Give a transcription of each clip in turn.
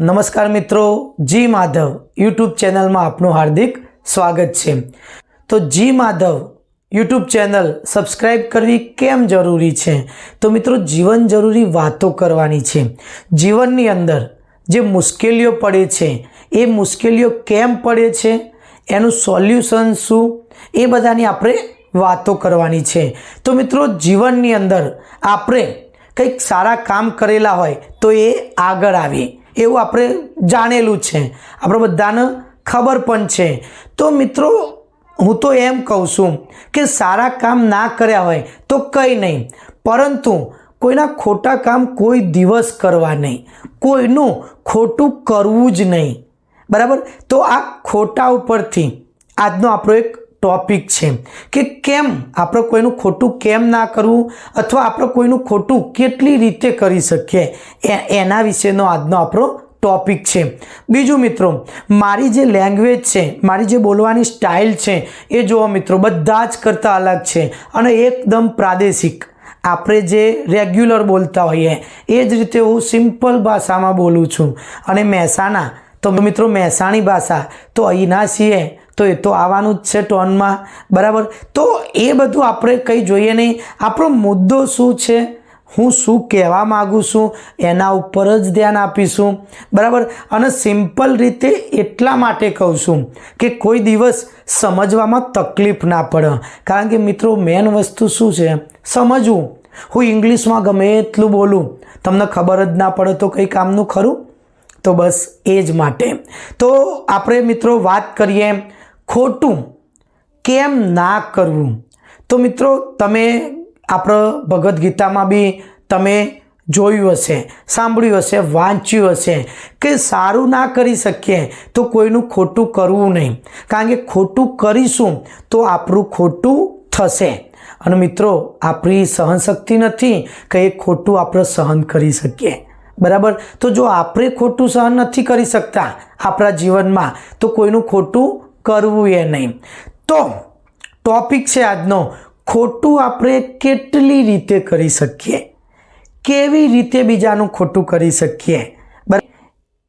નમસ્કાર મિત્રો, જી માધવ યુટ્યુબ ચેનલમાં આપનું હાર્દિક સ્વાગત છે. તો ji Madhav YouTube channel subscribe કરવી કેમ જરૂરી છે? તો મિત્રો, જીવન જરૂરી વાતો કરવાની છે. જીવનની અંદર જે મુશ્કેલીઓ પડે છે, એ મુશ્કેલીઓ કેમ પડે છે? એનું સોલ્યુશન શું? એ બધાની આપણે વાતો કરવાની છે. તો મિત્રો, જીવનની અંદર આપણે કંઈક સારા કામ કરેલા હોય તો એ આગળ આવે એવું આપણે જાણેલું છે. આપણે બધાને ખબર પણ છે. તો મિત્રો, હું તો એમ કહું છું કે સારા કામ ના કર્યા હોય તો કંઈ નહીં. પરંતુ કોઈના ખોટા કામ કોઈ દિવસ કરવા નહીં. કોઈનું ખોટું કરવું જ નહીં. બરાબર? તો આ ખોટા ઉપરથી આજનો આપણો એક ટોપિક છે કે કેમ આપણે કોઈનું ખોટું કેમ ના કરવું અથવા આપણે કોઈનું ખોટું કેટલી રીતે કરી શકીએ? એના વિશેનો આજનો આપણો ટોપિક છે. બીજું મિત્રો, મારી જે લેંગ્વેજ છે, મારી જે બોલવાની સ્ટાઇલ છે, એ જુઓ મિત્રો, બધા જ કરતાં અલગ છે અને એકદમ પ્રાદેશિક. આપણે જે રેગ્યુલર બોલતા હોઈએ, એ જ રીતે હું સિમ્પલ ભાષામાં બોલું છું. અને મહેસાણા, તો મિત્રો, મહેસાણી ભાષા, તો અહીંના છીએ. તો એ તો આવવાનું જ છે ટોનમાં. બરાબર? તો એ બધું આપણે કંઈ જોઈએ નહીં. આપણો મુદ્દો શું છે? હું શું કહેવા માગું છું? એના ઉપર જ ધ્યાન આપીશું. બરાબર? અને સિમ્પલ રીતે એટલા માટે કહું છું કે કોઈ દિવસ સમજવામાં તકલીફ ના પડે. કારણ કે મિત્રો મેન વસ્તુ શું છે? સમજવું. હું ઇંગ્લિશમાં ગમે એટલું બોલું. તમને ખબર જ ના પડે તો કંઈ કામનું ખરું? તો બસ એ જ માટે. તો આપણે મિત્રો વાત કરીએ. ખોટું કેમ ના કરવું? તો મિત્રો, તમે આપણે ભગવદ્ ગીતામાં બી તમે જોયું હશે, સાંભળ્યું હશે, વાંચ્યું હશે કે સારું ના કરી શકીએ તો કોઈનું ખોટું કરવું નહીં. કારણ કે ખોટું કરીશું તો આપણું ખોટું થશે. અને મિત્રો, આપણી સહનશક્તિ નથી કે એ ખોટું આપણે સહન કરી શકીએ. બરાબર? તો જો આપણે ખોટું સહન નથી કરી શકતા આપણા જીવનમાં, તો કોઈનું ખોટું કરવું એ નહીં. તો ટોપિક છે આજનો. ખોટું આપણે કેટલી રીતે કરી શકીએ? કેવી રીતે બીજાનું ખોટું કરી શકીએ? બરાબર?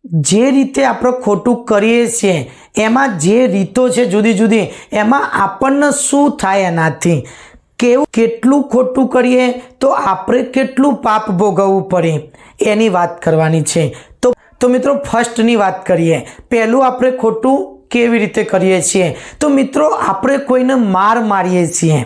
જે રીતે આપણે ખોટું કરીએ છીએ, એમાં જે રીતો છે જુદી જુદી, એમાં આપણને શું થાય એનાથી? કેવું, કેટલું ખોટું કરીએ, તો આપણે કેટલું પાપ ભોગવવું પડે? એની વાત કરવાની છે. તો તો મિત્રો ફર્સ્ટની વાત કરીએ. પહેલું આપણે ખોટું કેવી રીતે કરીએ છીએ? તો મિત્રો, આપણે કોઈને માર મારીએ છીએ.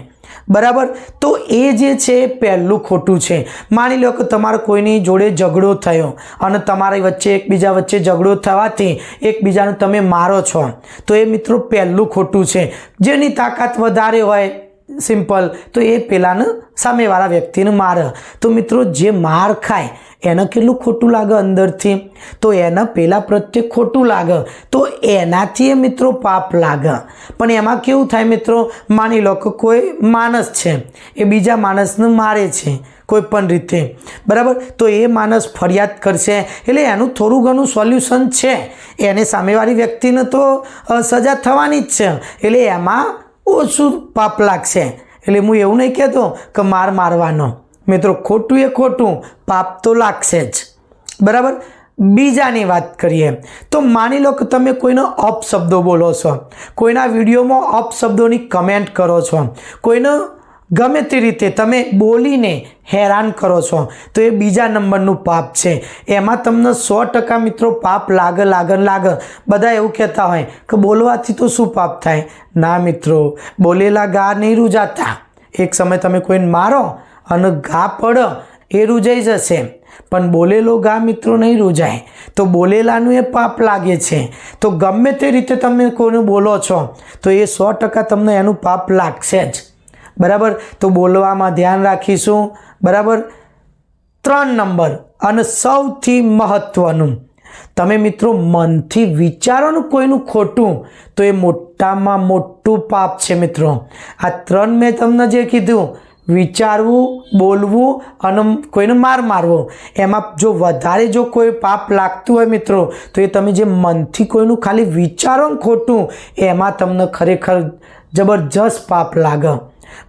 બરાબર? તો એ જે છે, એ પહેલું ખોટું છે. માની લો કે તમારો કોઈની જોડે ઝઘડો થયો અને તમારી વચ્ચે એકબીજા વચ્ચે ઝઘડો થવાથી એકબીજાને તમે મારો છો. તો એ મિત્રો પહેલું ખોટું છે. જેની તાકાત વધારે હોય સિમ્પલ તો એ પેલાને સામેવાળા વ્યક્તિને મારે. તો મિત્રો, જે માર ખાય, એને કેટલું ખોટું લાગે અંદરથી? તો એને પેલા પ્રત્યે ખોટું લાગે. તો એનાથી એ મિત્રો પાપ લાગે. પણ એમાં કેવું થાય મિત્રો? માની લો કે કોઈ માણસ છે, એ બીજા માણસને મારે છે, કોઈ પણ રીતે. બરાબર? તો એ માણસ ફરિયાદ કરશે. એટલે એનું થોડું ઘણું સોલ્યુશન છે. એને સામેવાળી વ્યક્તિને તો સજા થવાની જ છે. એટલે એમાં ઓછું પાપ લાગશે. એટલે હું એવું નહીં કહેતો કે માર મારવાનો. મિત્રો, ખોટું એ ખોટું, પાપ તો લાગશે જ. બરાબર? બીજાની વાત કરીએ. તો માની લો કે તમે કોઈનો અપશબ્દો બોલો છો. કોઈના વિડીયોમાં અપશબ્દોની કમેન્ટ કરો છો. કોઈનો ગમે તે રીતે તમે બોલીને હેરાન કરો છો, તો એ બીજા નંબરનું પાપ છે. એમાં તમને સો ટકા મિત્રો પાપ લાગ લાગન લાગ. બધા એવું કહેતા હોય કે બોલવાથી તો શું પાપ થાય? ના મિત્રો, બોલેલા ગા નહીં રૂજાતા. એક સમય તમે કોઈને મારો અને ઘા પડો, એ રૂજાઈ જશે. પણ બોલેલો ગા મિત્રો નહીં રૂજાય. તો બોલેલાનું એ પાપ લાગે છે. તો ગમે તે રીતે તમે કોઈને બોલો છો, તો એ સો ટકા તમને એનું પાપ લાગશે જ. બરાબર? તો બોલવામાં ધ્યાન રાખીશું. બરાબર? ત્રણ નંબર, અને સૌથી મહત્ત્વનું તમે મિત્રો મનથી વિચારોનું કોઈનું ખોટું, તો એ મોટામાં મોટું પાપ છે મિત્રો. આ ત્રણ મેં તમને જે કીધું, વિચારવું, બોલવું, અને કોઈને માર મારવો, એમાં જો વધારે જો કોઈ પાપ લાગતું હોય મિત્રો, તો એ તમે જે મનથી કોઈનું ખાલી વિચારો ખોટું, એમાં તમને ખરેખર જબરજસ્ત પાપ લાગે.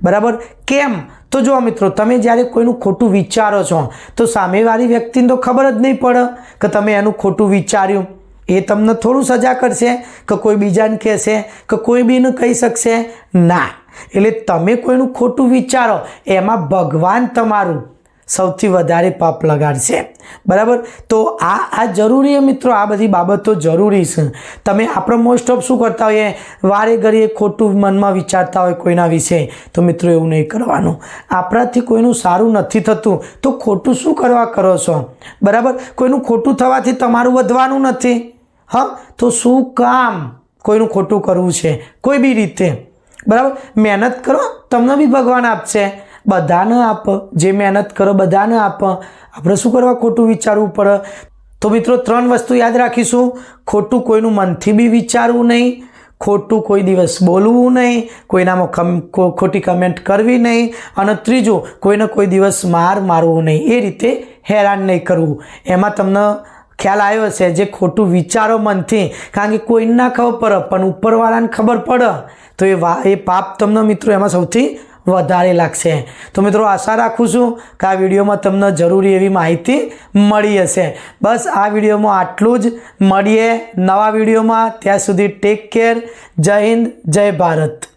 બરાબર? કેમ? તો જુઓ મિત્રો, તમે જ્યારે કોઈનું ખોટું વિચારો છો, તો સામેવાળી વ્યક્તિને તો ખબર જ નહીં પડે કે તમે એનું ખોટું વિચાર્યું. એ તમને થોડું સજા કરશે કે કોઈ બીજાને કહેશે કે કોઈ બીને કહી શકશે. ના. એટલે તમે કોઈનું ખોટું વિચારો, એમાં ભગવાન તમારું સૌથી વધારે પાપ લગાડશે બરાબર? તો આ આ જરૂરી મિત્રો. આ બધી બાબતો જરૂરી છે. તમે આપણે મોસ્ટ ઓફ શું કરતા હોઈએ? વારે ઘડીએ ખોટું મનમાં વિચારતા હોય કોઈના વિશે. તો મિત્રો એવું નહીં કરવાનું. આપણાથી કોઈનું સારું નથી થતું. તો ખોટું શું કરવા કરો છો? બરાબર? કોઈનું ખોટું થવાથી તમારું વધવાનું નથી. હા? તો શું કામ કોઈનું ખોટું કરવું છે? કોઈ બી રીતે. બરાબર? મહેનત કરો, તમને બી ભગવાન આપશે. બધાને આપ, જે મહેનત કરો બધાને આપ. આપણે શું કરવા ખોટું વિચારવું પડે? તો મિત્રો, ત્રણ વસ્તુ યાદ રાખીશું. ખોટું કોઈનું મનથી બી વિચારવું નહીં. ખોટું કોઈ દિવસ બોલવું નહીં. કોઈનામાં કમ ખોટી કમેન્ટ કરવી નહીં. અને ત્રીજું, કોઈને કોઈ દિવસ માર મારવું નહીં. એ રીતે હેરાન નહીં કરવું. એમાં તમને ખ્યાલ આવ્યો છે જે ખોટું વિચારો મનથી. કારણ કે કોઈને ના ખબર પડે, પણ ઉપરવાળાને ખબર પડે. તો એ વા, એ પાપ તમને મિત્રો એમાં સૌથી વધારે લાગશે. તો મિત્રો, આશા રાખું છું કે આ વિડીયોમાં તમને જરૂરી એવી માહિતી મળી હશે. બસ, આ વિડીયોમાં આટલું જ. મળીએ નવા વિડીયોમાં. ત્યાં સુધી ટેક કેર. જય હિન્દ, જય ભારત.